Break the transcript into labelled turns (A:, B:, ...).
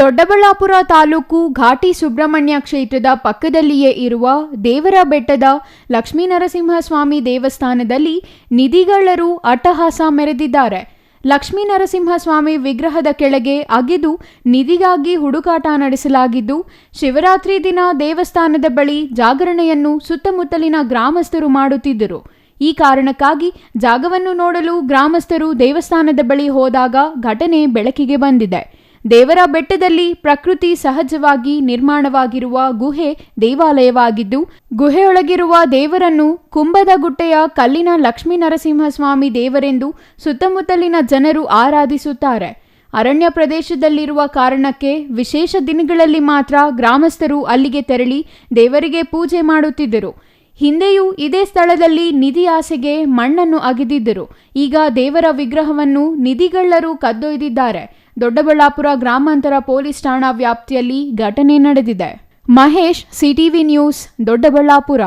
A: ದೊಡ್ಡಬಳ್ಳಾಪುರ ತಾಲೂಕು ಘಾಟಿ ಸುಬ್ರಹ್ಮಣ್ಯ ಕ್ಷೇತ್ರದ ಪಕ್ಕದಲ್ಲಿಯೇ ಇರುವ ದೇವರ ಬೆಟ್ಟದ ಲಕ್ಷ್ಮೀನರಸಿಂಹಸ್ವಾಮಿ ದೇವಸ್ಥಾನದಲ್ಲಿ ನಿಧಿಗಳ್ಳರು ಅಟ್ಟಹಾಸ ಮೆರೆದಿದ್ದಾರೆ. ಲಕ್ಷ್ಮೀ ನರಸಿಂಹಸ್ವಾಮಿ ವಿಗ್ರಹದ ಕೆಳಗೆ ಅಗೆದು ನಿಧಿಗಾಗಿ ಹುಡುಕಾಟ ನಡೆಸಲಾಗಿದ್ದು, ಶಿವರಾತ್ರಿ ದಿನ ದೇವಸ್ಥಾನದ ಬಳಿ ಜಾಗರಣೆಯನ್ನು ಸುತ್ತಮುತ್ತಲಿನ ಗ್ರಾಮಸ್ಥರು ಮಾಡುತ್ತಿದ್ದರು. ಈ ಕಾರಣಕ್ಕಾಗಿ ಜಾಗವನ್ನು ನೋಡಲು ಗ್ರಾಮಸ್ಥರು ದೇವಸ್ಥಾನದ ಬಳಿ ಹೋದಾಗ ಘಟನೆ ಬೆಳಕಿಗೆ ಬಂದಿದೆ. ದೇವರ ಬೆಟ್ಟದಲ್ಲಿ ಪ್ರಕೃತಿ ಸಹಜವಾಗಿ ನಿರ್ಮಾಣವಾಗಿರುವ ಗುಹೆ ದೇವಾಲಯವಾಗಿದ್ದು, ಗುಹೆಯೊಳಗಿರುವ ದೇವರನ್ನು ಕುಂಭದ ಗುಟ್ಟೆಯ ಕಲ್ಲಿನ ಲಕ್ಷ್ಮೀ ನರಸಿಂಹಸ್ವಾಮಿ ದೇವರೆಂದು ಸುತ್ತಮುತ್ತಲಿನ ಜನರು ಆರಾಧಿಸುತ್ತಾರೆ. ಅರಣ್ಯ ಪ್ರದೇಶದಲ್ಲಿರುವ ಕಾರಣಕ್ಕೆ ವಿಶೇಷ ದಿನಗಳಲ್ಲಿ ಮಾತ್ರ ಗ್ರಾಮಸ್ಥರು ಅಲ್ಲಿಗೆ ತೆರಳಿ ದೇವರಿಗೆ ಪೂಜೆ ಮಾಡುತ್ತಿದ್ದರು. ಹಿಂದೆಯೂ ಇದೇ ಸ್ಥಳದಲ್ಲಿ ನಿಧಿ ಆಸೆಗೆ ಮಣ್ಣನ್ನು ಅಗೆದಿದ್ದರು. ಈಗ ದೇವರ ವಿಗ್ರಹವನ್ನು ನಿಧಿಗಳ್ಳರು ಕದ್ದೊಯ್ದಿದ್ದಾರೆ. ದೊಡ್ಡಬಳ್ಳಾಪುರ ಗ್ರಾಮಾಂತರ ಪೊಲೀಸ್ ಠಾಣಾ ವ್ಯಾಪ್ತಿಯಲ್ಲಿ ಘಟನೆ ನಡೆದಿದೆ. Mahesh CTV news Doddaballapura.